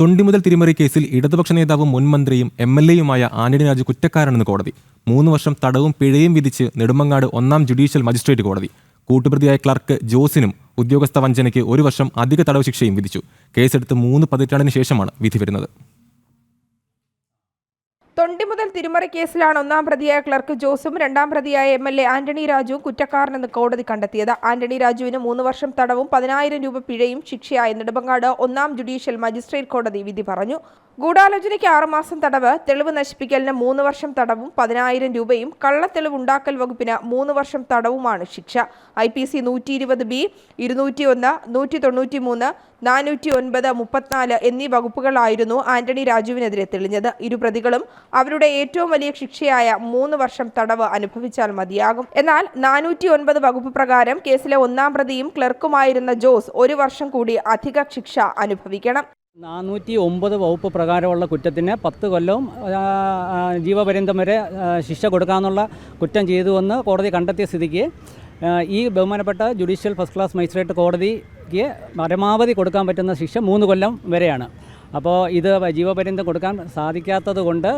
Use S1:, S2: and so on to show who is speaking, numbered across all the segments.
S1: തൊണ്ടിമുതൽ തിരിമറി കേസിൽ ഇടതുപക്ഷ നേതാവും മുൻമന്ത്രിയും എം എൽ എയുമായ ആന്റണി രാജു കുറ്റക്കാരനെന്ന് കോടതി. മൂന്ന് വർഷം തടവും പിഴയും വിധിച്ച് നെടുമങ്ങാട് ഒന്നാം ജുഡീഷ്യൽ മജിസ്ട്രേറ്റ് കോടതി. കൂട്ടുപ്രതിയായ ക്ലർക്ക് ജോസിനും ഉദ്യോഗസ്ഥ വഞ്ചനയ്ക്ക് ഒരു വർഷം അധിക തടവ് ശിക്ഷയും വിധിച്ചു. കേസെടുത്ത് മൂന്ന് പതിറ്റാണ്ടിന് ശേഷമാണ് വിധി വരുന്നത്.
S2: തൊണ്ടി മുതൽ തിരുമറി കേസിലാണ് ഒന്നാം പ്രതിയായ ക്ലർക്ക് ജോസും രണ്ടാം പ്രതിയായ എം എൽ എ ആന്റണി രാജുവും കുറ്റക്കാരനെന്ന് കോടതി കണ്ടെത്തിയത്. ആന്റണി രാജുവിന് മൂന്ന് വർഷം തടവും പതിനായിരം രൂപ പിഴയും ശിക്ഷയായി നെടുമങ്ങാട് ഒന്നാം ജുഡീഷ്യൽ മജിസ്ട്രേറ്റ് കോടതി വിധി പറഞ്ഞു. ഗൂഢാലോചനയ്ക്ക് ആറുമാസം തടവ് തെളിവ് നശിപ്പിക്കലിന് മൂന്ന് വർഷം തടവും പതിനായിരം രൂപയും കള്ളത്തെളിവ് ഉണ്ടാക്കൽ വകുപ്പിന് മൂന്ന് വർഷം തടവുമാണ് ശിക്ഷ. ഐ പി സി നൂറ്റി ഇരുപത് ബി ഇരുന്നൂറ്റി ഒന്ന് നൂറ്റി തൊണ്ണൂറ്റി മൂന്ന് നാനൂറ്റി ഒൻപത് മുപ്പത്തിനാല് എന്നീ വകുപ്പുകളായിരുന്നു ആന്റണി രാജുവിനെതിരെ തെളിഞ്ഞത്. ഇരു പ്രതികളും അവരുടെ ഏറ്റവും വലിയ ശിക്ഷയായ മൂന്ന് വർഷം തടവ് അനുഭവിച്ചാൽ മതിയാകും. എന്നാൽ നാനൂറ്റി ഒൻപത് വകുപ്പ് പ്രകാരം കേസിലെ ഒന്നാം പ്രതിയും ക്ലർക്കുമായിരുന്ന ജോസ് ഒരു വർഷം കൂടി അധിക ശിക്ഷ അനുഭവിക്കണം.
S3: നാനൂറ്റി ഒമ്പത് വകുപ്പ് പ്രകാരമുള്ള കുറ്റത്തിന് പത്ത് കൊല്ലവും ജീവപര്യന്തം വരെ ശിക്ഷ കൊടുക്കാമെന്നുള്ള കുറ്റം ചെയ്തുവെന്ന് കോടതി കണ്ടെത്തിയ സ്ഥിതിക്ക് ഈ ബഹുമാനപ്പെട്ട ജുഡീഷ്യൽ ഫസ്റ്റ് ക്ലാസ് മജിസ്ട്രേറ്റ് കോടതിക്ക് പരമാവധി കൊടുക്കാൻ പറ്റുന്ന ശിക്ഷ മൂന്ന് കൊല്ലം വരെയാണ്. അപ്പോൾ ഇത് ജീവപര്യന്തം കൊടുക്കാൻ സാധിക്കാത്തത് കൊണ്ട്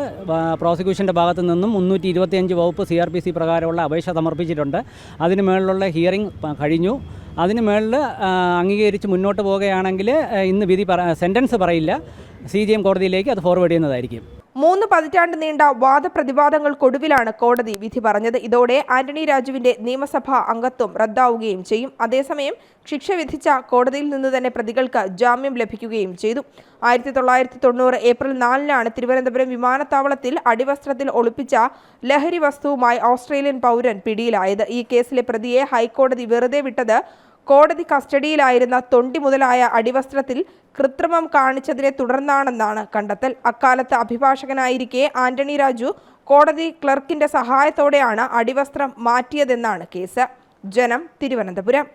S3: പ്രോസിക്യൂഷന്റെ ഭാഗത്തു നിന്നും മുന്നൂറ്റി ഇരുപത്തിയഞ്ച് വകുപ്പ് സി ആർ പി സി പ്രകാരമുള്ള അപേക്ഷ സമർപ്പിച്ചിട്ടുണ്ട്. അതിന് മേളിലുള്ള ഹിയറിംഗ് കഴിഞ്ഞു. അതിന് മേളിൽ അംഗീകരിച്ച് മുന്നോട്ട് പോവുകയാണെങ്കിൽ ഇന്ന് വിധി പറ സെന്റൻസ് പറയില്ല. സി ജി എം കോടതിയിലേക്ക് അത് ഫോർവേഡ് ചെയ്യുന്നതായിരിക്കും.
S2: മൂന്ന് പതിറ്റാണ്ട് നീണ്ട വാദപ്രതിവാദങ്ങൾക്കൊടുവിലാണ് കോടതി വിധി പറഞ്ഞത്. ഇതോടെ ആന്റണി രാജുവിന്റെ നിയമസഭാ അംഗത്വം റദ്ദാവുകയും ചെയ്യും. അതേസമയം ശിക്ഷ വിധിച്ച കോടതിയിൽ നിന്ന് തന്നെ പ്രതികൾക്ക് ജാമ്യം ലഭിക്കുകയും ചെയ്തു. ആയിരത്തി തൊള്ളായിരത്തി തൊണ്ണൂറ് ഏപ്രിൽ നാലിനാണ് തിരുവനന്തപുരം വിമാനത്താവളത്തിൽ അടിവസ്ത്രത്തിൽ ഒളിപ്പിച്ച ലഹരി വസ്തുവുമായി ഓസ്ട്രേലിയൻ പൗരൻ പിടിയിലായത്. ഈ കേസിലെ പ്രതിയെ ഹൈക്കോടതി വെറുതെ വിട്ടത് കോടതി കസ്റ്റഡിയിലായിരുന്ന തൊണ്ടി മുതലായ അടിവസ്ത്രത്തിൽ കൃത്രിമം കാണിച്ചതിനെ തുടർന്നാണെന്നാണ് കണ്ടെത്തൽ. അക്കാലത്ത് അഭിഭാഷകനായിരിക്കെ ആന്റണി രാജു കോടതി ക്ലർക്കിന്റെ സഹായത്തോടെയാണ് അടിവസ്ത്രം മാറ്റിയതെന്നാണ് കേസ്. ജനം തിരുവനന്തപുരം.